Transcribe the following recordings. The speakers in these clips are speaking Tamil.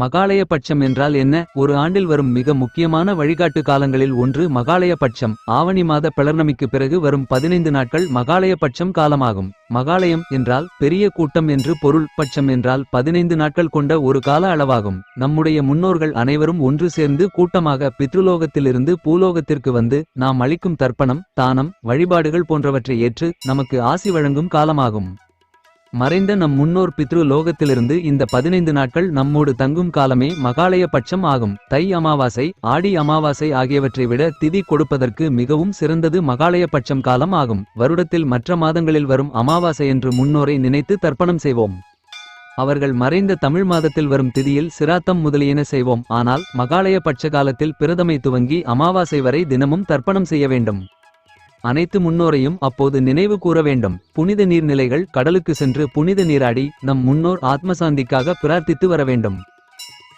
மகாலய பட்சம் என்றால் என்ன? ஒரு ஆண்டில் வரும் மிக முக்கியமான வழிகாட்டு காலங்களில் ஒன்று மகாலய பட்சம். ஆவணி மாத பிளர்ணமிக்கு பிறகு வரும் பதினைந்து நாட்கள் மகாலய பட்சம் காலமாகும். மகாலயம் என்றால் பெரிய கூட்டம் என்று பொருள். பட்சம் என்றால் பதினைந்து நாட்கள் கொண்ட ஒரு கால அளவாகும். நம்முடைய முன்னோர்கள் அனைவரும் ஒன்று சேர்ந்து கூட்டமாக பித்ருலோகத்திலிருந்து பூலோகத்திற்கு வந்து நாம் அளிக்கும் தர்ப்பணம் தானம் வழிபாடுகள் போன்றவற்றை ஏற்று நமக்கு ஆசி வழங்கும் காலமாகும். மறைந்த நம் முன்னோர் பித்ரு லோகத்திலிருந்து இந்த பதினைந்து நாட்கள் நம்மோடு தங்கும் காலமே மகாலய பட்சம் ஆகும். தை அமாவாசை ஆடி அமாவாசை ஆகியவற்றை விட திதி கொடுப்பதற்கு மிகவும் சிறந்தது மகாலய பட்சம் காலம் ஆகும். வருடத்தில் மற்ற மாதங்களில் வரும் அமாவாசை என்று முன்னோரை நினைத்து தர்ப்பணம் செய்வோம். அவர்கள் மறைந்த தமிழ் மாதத்தில் வரும் திதியில் சிராத்தம் முதலியன செய்வோம். ஆனால் மகாலய பட்ச காலத்தில் பிரதமை துவங்கி அமாவாசை வரை தினமும் தர்ப்பணம் செய்ய வேண்டும். அனைத்து முன்னோரையும் அப்போது நினைவு கூற வேண்டும். புனித நீர்நிலைகள் கடலுக்கு சென்று புனித நீராடி நம் முன்னோர் ஆத்மசாந்திக்காக பிரார்த்தித்து வர வேண்டும்.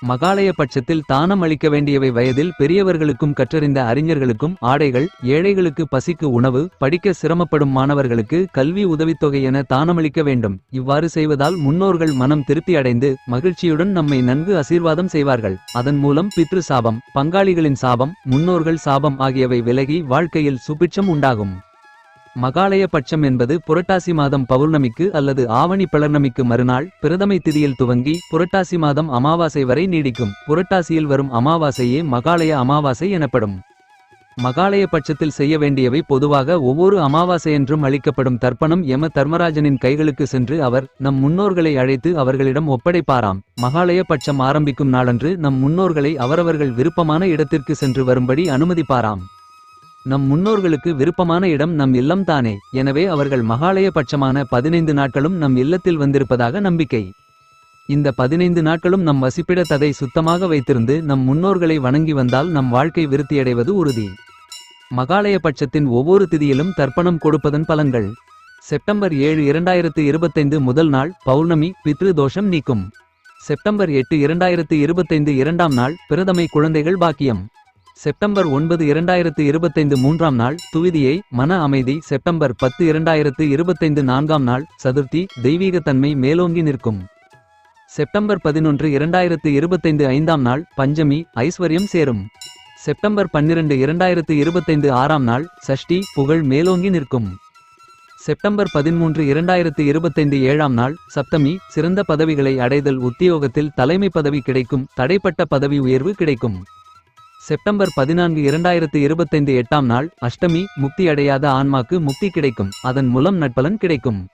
மகாலய பட்சத்தில் தானம் அளிக்க வேண்டியவை வயதில் பெரியவர்களுக்கும் கற்றறிந்த அறிஞர்களுக்கும் ஆடைகள் ஏழைகளுக்கு பசிக்கு உணவு படிக்க சிரமப்படும் மாணவர்களுக்கு கல்வி உதவித்தொகை என தானமளிக்க வேண்டும். இவ்வாறு செய்வதால் முன்னோர்கள் மனம் திருப்தி அடைந்து மகிழ்ச்சியுடன் நம்மை நன்கு ஆசீர்வாதம் செய்வார்கள். அதன் மூலம் பித்ரு சாபம் பங்காளிகளின் சாபம் முன்னோர்கள் சாபம் ஆகியவை விலகி வாழ்க்கையில் சுபிட்சம் உண்டாகும். மகாலய பட்சம் என்பது புரட்டாசி மாதம் பௌர்ணமிக்கு அல்லது ஆவணி பிளர்ணமிக்கு மறுநாள் பிரதமை திதியில் துவங்கி புரட்டாசி மாதம் அமாவாசை வரை நீடிக்கும். புரட்டாசியில் வரும் அமாவாசையே மகாலய அமாவாசை எனப்படும். மகாலய பட்சத்தில் செய்ய வேண்டியவை பொதுவாக ஒவ்வொரு அமாவாசையன்றும் அளிக்கப்படும் தர்ப்பணம் எம தர்மராஜனின் கைகளுக்கு சென்று அவர் நம் முன்னோர்களை அழைத்து அவர்களிடம் ஒப்படைப்பாராம். மகாலய பட்சம் ஆரம்பிக்கும் நாளன்று நம் முன்னோர்களை அவரவர்கள் விருப்பமான இடத்திற்கு சென்று வரும்படி அனுமதிப்பாராம். நம் முன்னோர்களுக்கு விருப்பமான இடம் நம் இல்லம் தானே. எனவே அவர்கள் மகாலய பட்சமான பதினைந்து நாட்களும் நம் இல்லத்தில் வந்திருப்பதாக நம்பிக்கை. இந்த பதினைந்து நாட்களும் நம் வசிப்பிட ததை சுத்தமாக வைத்திருந்து நம் முன்னோர்களை வணங்கி வந்தால் நம் வாழ்க்கை விருத்தியடைவது உறுதி. மகாலய பட்சத்தின் ஒவ்வொரு திதியிலும் தர்ப்பணம் கொடுப்பதன் பலன்கள். செப்டம்பர் ஏழு இரண்டாயிரத்து இருபத்தைந்து முதல் நாள் பௌர்ணமி பித்ரு தோஷம் நீக்கும். செப்டம்பர் எட்டு இரண்டாயிரத்து இருபத்தைந்து இரண்டாம் நாள் பிரதமை குழந்தைகள் பாக்கியம். செப்டம்பர் ஒன்பது இரண்டாயிரத்து இருபத்தைந்து மூன்றாம் நாள் துவிதியை மன அமைதி செப்டம்பர் பத்து இரண்டாயிரத்து இருபத்தைந்து நான்காம் நாள் சதுர்த்தி தெய்வீகத்தன்மை மேலோங்கி நிற்கும். செப்டம்பர் பதினொன்று இரண்டாயிரத்து இருபத்தைந்து ஐந்தாம் நாள் பஞ்சமி ஐஸ்வர்யம் சேரும். செப்டம்பர் பன்னிரண்டு இரண்டாயிரத்து இருபத்தைந்து ஆறாம் நாள் சஷ்டி புகழ் மேலோங்கி நிற்கும். செப்டம்பர் பதிமூன்று இரண்டாயிரத்து இருபத்தைந்து ஏழாம் நாள் சப்தமி சிறந்த பதவிகளை அடைதல் உத்தியோகத்தில் தலைமை பதவி கிடைக்கும் தடைப்பட்ட பதவி உயர்வு கிடைக்கும். செப்டம்பர் பதினான்கு இரண்டாயிரத்து இருபத்தைந்து எட்டாம் நாள் அஷ்டமி முக்தி அடையாத ஆன்மாக்கு முக்தி கிடைக்கும். அதன் மூலம் நட்பலன் கிடைக்கும்.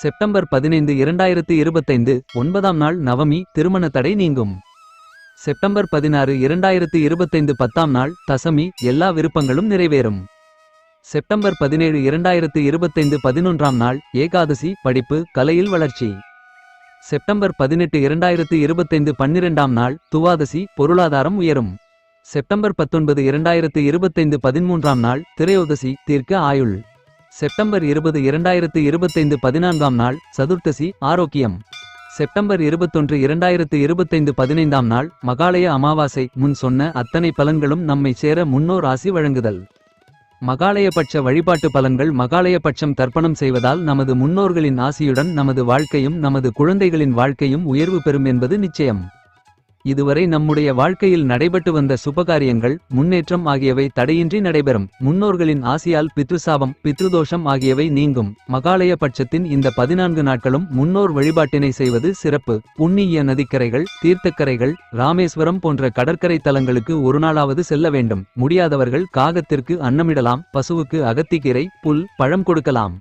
செப்டம்பர் பதினைந்து இரண்டாயிரத்து இருபத்தைந்து ஒன்பதாம் நாள் நவமி திருமண தடை நீங்கும். செப்டம்பர் பதினாறு இரண்டாயிரத்து இருபத்தைந்து பத்தாம் நாள் தசமி எல்லா விருப்பங்களும் நிறைவேறும். செப்டம்பர் பதினேழு இரண்டாயிரத்து இருபத்தைந்து பதினொன்றாம் நாள் ஏகாதசி படிப்பு கலையில் வளர்ச்சி. செப்டம்பர் பதினெட்டு இரண்டாயிரத்து இருபத்தைந்து பன்னிரெண்டாம் நாள் துவாதசி பொருளாதாரம் உயரும். செப்டம்பர் பத்தொன்பது இரண்டாயிரத்து இருபத்தைந்து பதிமூன்றாம் நாள் திரையோதசி தீர்க்க ஆயுள். செப்டம்பர் இருபது இரண்டாயிரத்து இருபத்தைந்து பதினான்காம் நாள் சதுர்த்தசி ஆரோக்கியம். செப்டம்பர் இருபத்தொன்று இரண்டாயிரத்து இருபத்தைந்து பதினைந்தாம் நாள் மகாலய அமாவாசை முன் சொன்ன அத்தனை பலன்களும் நம்மை சேர முன்னோர் ஆசி வழங்குதல். மகாலயபட்ச வழிபாட்டு பலன்கள் மகாலயபட்சம் தர்ப்பணம் செய்வதால் நமது முன்னோர்களின் ஆசியுடன் நமது வாழ்க்கையும் நமது குழந்தைகளின் வாழ்க்கையும் உயர்வு பெறும் என்பது நிச்சயம். இதுவரை நம்முடைய வாழ்க்கையில் நடைபெற்று வந்த சுபகாரியங்கள் முன்னேற்றம் ஆகியவை தடையின்றி நடைபெறும். முன்னோர்களின் ஆசியால் பித்ருசாபம் பித்ருதோஷம் ஆகியவை நீங்கும். மகாலய பட்சத்தின் இந்த பதினான்கு நாட்களும் முன்னோர் வழிபாட்டினை செய்வது சிறப்பு. புண்ணிய நதிக்கரைகள் தீர்த்தக்கரைகள் ராமேஸ்வரம் போன்ற கடற்கரை தலங்களுக்கு ஒரு நாளாவது செல்ல வேண்டும். முடியாதவர்கள் காகத்திற்கு அன்னமிடலாம் பசுவுக்கு அகத்திக்கீரை புல் பழம் கொடுக்கலாம்.